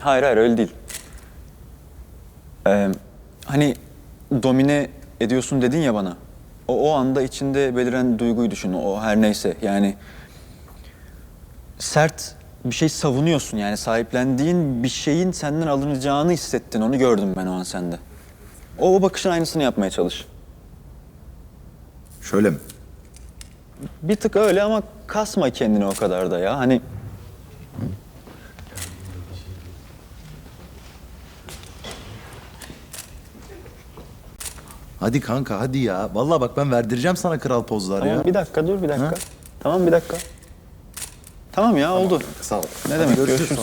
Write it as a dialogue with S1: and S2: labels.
S1: Hayır hayır öyle değil. Ee, hani domine ediyorsun dedin ya bana. O, o anda içinde beliren duyguyu düşün. O her neyse yani sert bir şey savunuyorsun yani sahiplendiğin bir şeyin senden alınacağını hissettin. Onu gördüm ben o an sende. O, o bakışın aynısını yapmaya çalış.
S2: Şöyle mi?
S1: Bir tık öyle ama kasma kendini o kadar da ya. Hani
S2: Hadi kanka hadi ya. Vallahi bak ben verdireceğim sana kral pozlar
S1: tamam
S2: ya.
S1: bir dakika dur bir dakika.
S2: Ha?
S1: Tamam bir dakika. Tamam ya oldu.
S2: Sağ ol.
S1: Ne demek
S2: görüşürüz
S1: görüşürüz.